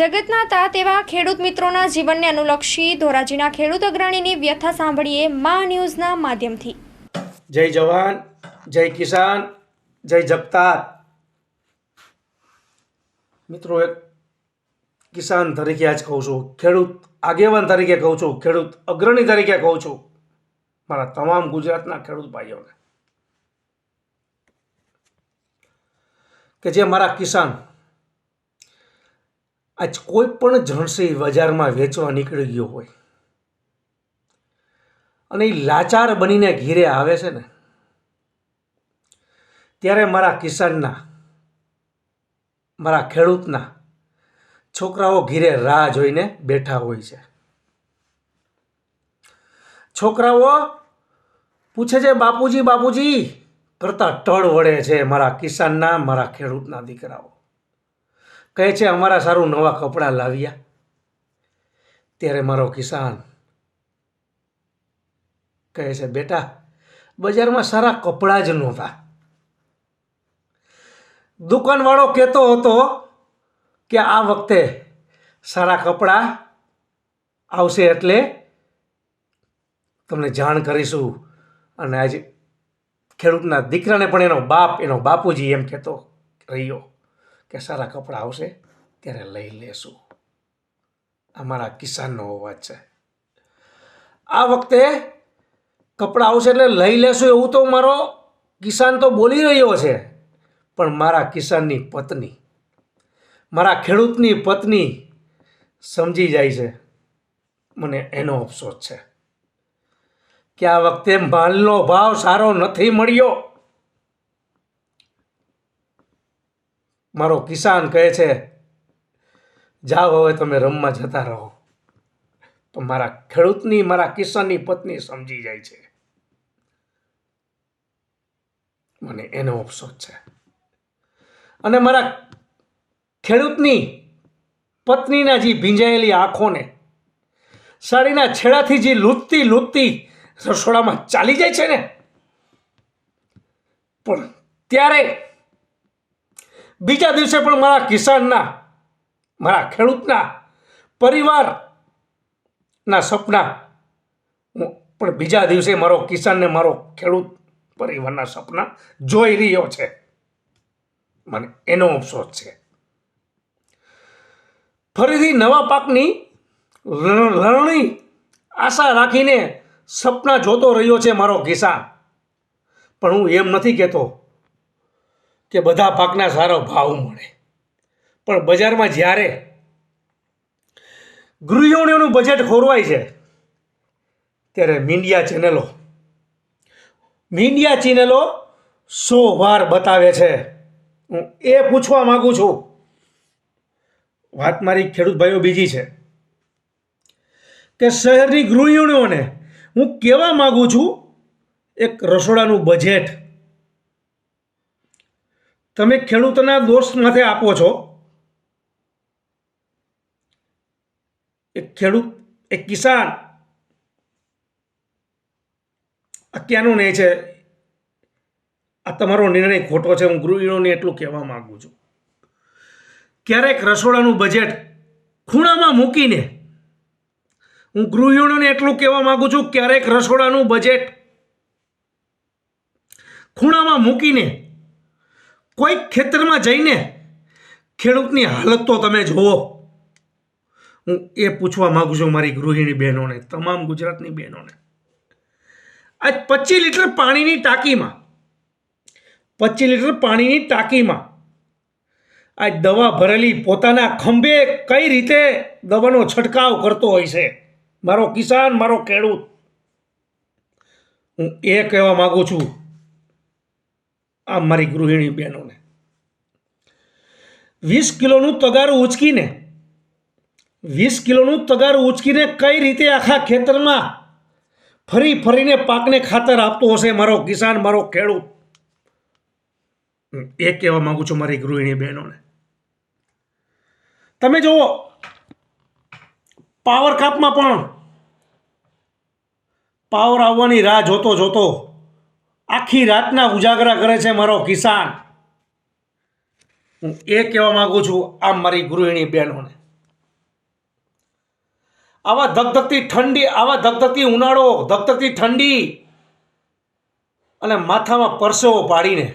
જગતના તાત એવા ખેડૂત મિત્રોના જીવનને અનુલક્ષી ધોરાજીના ખેડૂત અગ્રણીની વ્યથા સાંભળીએ મા ન્યૂઝના માધ્યમથી. જય જવાન, જય કિસાન, જય જગતાર. મિત્રો, એક કિસાન તરીકે આજ કહું છું, ખેડૂત આગેવાન તરીકે કહું છું, ખેડૂત અગ્રણી તરીકે કહું છું, મારા તમામ ગુજરાતના ખેડૂત ભાઈઓને. કે જે મારા કિસાન આજ કોઈ પણ જણસી બજારમાં વેચવા નીકળી ગયો હોય. અને એ લાચાર બનીને ઘીરે આવે છે ને, ત્યારે મારા કિસાનના, મારા ખેડૂતના છોકરાઓ ઘીરે રાહ જોઈને બેઠા હોય છે. છોકરાઓ પૂછે છે, બાપુજી બાપુજી, કરતા ટળ વળે છે મારા કિસાનના, મારા ખેડૂતના દીકરાઓ. કહે છે, અમારા સારું નવા કપડાં લાવ્યા. ત્યારે મારો કિસાન કહે છે, બેટા, બજારમાં સારા કપડાં જ નહોતા. દુકાનવાળો કહેતો હતો કે આ વખતે સારા કપડાં આવશે એટલે તમને જાણ કરીશું. અને આજે ખેડૂતના દીકરાને પણ એનો બાપ, એનો બાપુજી એમ કહેતો રહ્યો. કે સારા કપડાં આવશે ત્યારે લઈ લેશું. અમારા કિસાનનો અવાજ છે. આ વખતે કપડાં આવશે એટલે લઈ લેશું એવું તો મારો કિસાન તો બોલી રહ્યો છે, પણ મારા કિસાનની પત્ની, મારા ખેડૂતની પત્ની સમજી જાય છે. મને એનો અફસોસ છે કે આ વખતે માલનો ભાવ સારો નથી મળ્યો. મારો કિસાન કહે છે, જાઓ હવે તમે રમવા જતા રહો. તો મારા ખેડૂતની, મારા કિસાનની પત્ની સમજી જાય છે. મને એનો અફસોસ છે. અને મારા ખેડૂતની પત્નીના જે ભીંજાયેલી આંખોને, સાડીના છેડાથી જે લૂંટતી લૂંટતી રસોડામાં ચાલી જાય છે ને, પણ ત્યારે બીજા દિવસે પણ મારા કિસાનના, મારા ખેડૂતના પરિવારના સપના હું પણ બીજા દિવસે મારો કિસાનને મારો ખેડૂત પરિવારના સપના જોઈ રહ્યો છે. મને એનો અફસોસ છે. ફરીથી નવા પાકની લણણી આશા રાખીને સપના જોતો રહ્યો છે મારો કિસાન. પણ હું એમ નથી કહેતો કે બધા પાકના સારો ભાવ મળે. પણ બજારમાં જ્યારે ગૃહિણીઓનું બજેટ ખોરવાય છે, ત્યારે મીડિયા ચેનલો મીડિયા ચેનલો સો વાર બતાવે છે. હું એ પૂછવા માગું છું. વાત મારી ખેડૂત ભાઈઓ બીજી છે. કે શહેરની ગૃહિણીઓને હું કહેવા માગું છું, એક રસોડાનું બજેટ તમે ખેડૂતના દોસ્ત માથે આપો છો. એક ખેડૂત, એક કિસાન અત્યારનો નહીં છે, આ તમારો નિર્ણય ખોટો છે, હું ગૃહિણીઓને એટલું કહેવા માગું છું. ક્યારેક રસોડાનું બજેટ ખૂણામાં મૂકીને હું ગૃહિણીઓને એટલું કહેવા માગું છું, ક્યારેક રસોડાનું બજેટ ખૂણામાં મૂકીને કોઈક ખેતરમાં જઈને ખેડૂતની હાલત તો તમે જુઓ. હું એ પૂછવા માગું છું મારી ગૃહિણી બહેનોને, તમામ ગુજરાતની બહેનોને. આજ પચીસ લીટર પાણીની ટાંકીમાં, પચીસ લીટર પાણીની ટાંકીમાં આ દવા ભરેલી પોતાના ખંભે કઈ રીતે દવાનો છંટકાવ કરતો હોય છે? મારો કિસાન, મારો ખેડૂત. હું એ કહેવા માગું છું આ મારી ગૃહિણી બહેનોને. વીસ કિલોનું તગારું ઉચકીને, વીસ કિલોનું તગારું ઉચકીને કઈ રીતે આખા ખેતરમાં ફરી ફરીને પાકને ખાતર આપતો હશે મારો કિસાન, મારો ખેડૂત? એ કહેવા માંગુ છું મારી ગૃહિણી બહેનોને. તમે જુઓ, પાવર કાપમાં પણ, પાવર આવવાની રાહ જોતો જોતો આખી રાતના ઉજાગરા કરે છે મારો કિસાન. હું એ કહેવા માંગુ છું, આ મારી ગૃહિણી બહેનોને. આવા ધગધગતી ઠંડી, આવા ધગધગતી ઉનાળો, ધગધગતી ઠંડી અને માથામાં પરસેવો પાડીને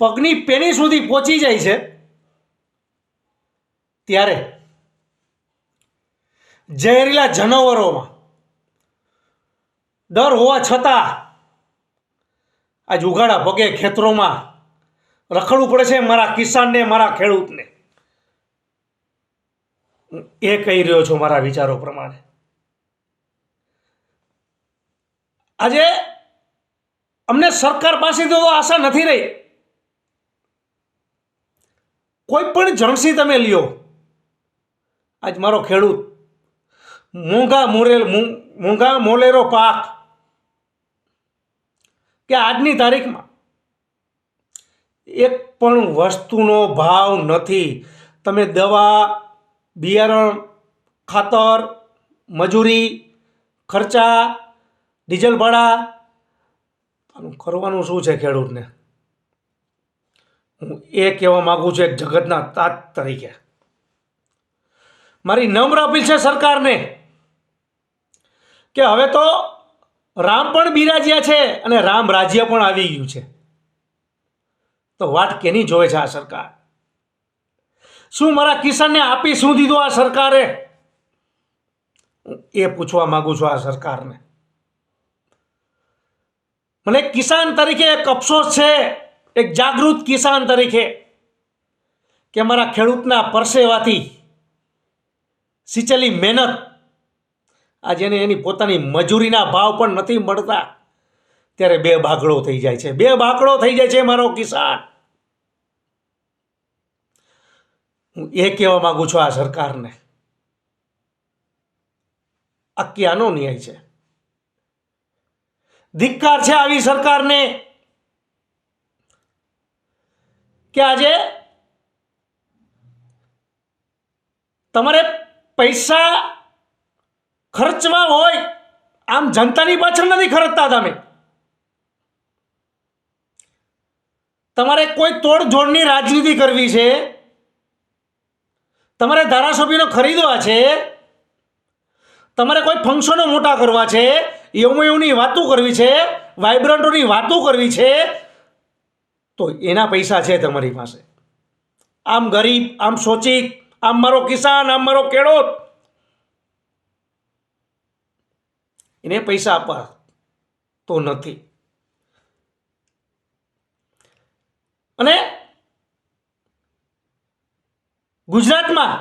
પગની પેની સુધી પહોંચી જાય છે, ત્યારે ઝેરીલા જનાવરોમાં ડર હોવા છતાં આજ ઉઘાડા પગે ખેતરોમાં રખડવું પડે છે મારા કિસાનને, મારા ખેડૂતને. એ કહી રહ્યો છું મારા વિચારો પ્રમાણે. આજે અમને સરકાર પાસેથી તો આશા નથી રહી. કોઈ પણ જણસી તમે લ્યો. આજ મારો ખેડૂત મોંઘા મોરેલ મોંઘા મોલેરો પાક કે આજની તારીખમાં એક પણ વસ્તુનો ભાવ નથી. તમે દવા, બિયારણ, ખાતર, મજૂરી, ખર્ચા, ડીઝલ ભાડા, આનું કરવાનું શું છે ખેડૂતને? હું એ કહેવા માગું છું એક જગતના તાત તરીકે. મારી નમ્ર અપીલ છે સરકારને કે હવે તો રામ પણ બિરાજ્યા છે અને રામ રાજ્ય પણ આવી ગયું છે. તો વાત કેની જોવે છે આ સરકાર? શું મારા કિસાનને આપી શું દીધું આ સરકારે? એ પૂછવા માંગુ છું આ સરકારને. મને કિસાન તરીકે એક અફસોસ છે, એક જાગૃત કિસાન તરીકે, કે મારા ખેડૂતના પરસેવાથી સિંચેલી મહેનત આજે એને એની પોતાની મજૂરીના ભાવ પણ નથી મળતા. ત્યારે બે બાકડો થઈ જાય છે. બે બાકડો થઈ જાય છે મારો કિસાન. હું એ કહેવા માંગુ છું આ સરકારને. આ ક્યાંનો ન્યાય છે? ધિક્કાર છે આવી સરકારને? કે આજે તમારે પૈસા ખર્ચવા હોય, આમ જનતાની પાછળ નથી ખર્ચતા તમે. તમારે કોઈ તોડજોડની રાજનીતિ કરવી છે, તમારે ધારાસભ્યનો ખરીદવા છે, તમારે કોઈ ફંક્શનો મોટા કરવા છે યમયોની વાતો કરવી છે, વાઇબ્રન્ટોની વાતો કરવી છે, તો એના પૈસા છે તમારી પાસે. આમ ગરીબ, આમ શોચિત, આમ મારો કિસાન, આમ મારો ખેડૂત એને પૈસા આપવા તો નથી. અને ગુજરાતમાં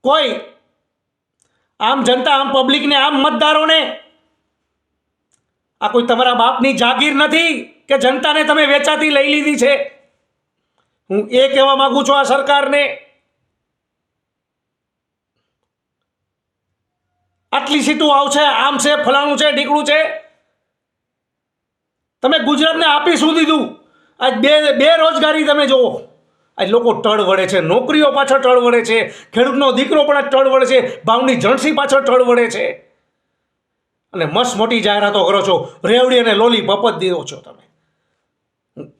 કોઈ આમ જનતા, આમ પબ્લિકને આમ મતદારોને આ કોઈ તમારા બાપની જાગીર નથી કે જનતાને તમે વેચાતી લઈ લીધી છે? હું એ કહેવા માગું છું આ સરકારને આટલી સીટો આવશે આમ છે, ફલાણું છે ઢીકડું છે. તમે ગુજરાતને આપી શું દીધું? આજ બે બેરોજગારી તમે જુઓ. આજ લોકો ટળ વળે છે, નોકરીઓ પાછળ ટળ વળે છે, ખેડૂતનો દીકરો પણ ટળ વળે છે, ભાવની જણસી પાછળ ટળ વળે છે. અને મસ્ત મોટી જાહેરાતો કરો છો, રેવડી અને લોલી પપત દીધો છો તમે.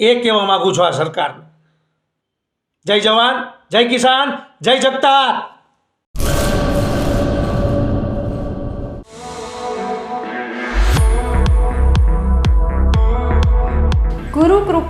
એ કહેવા માગું છું આ સરકારને. જય જવાન, જય કિસાન, જય જગતાર.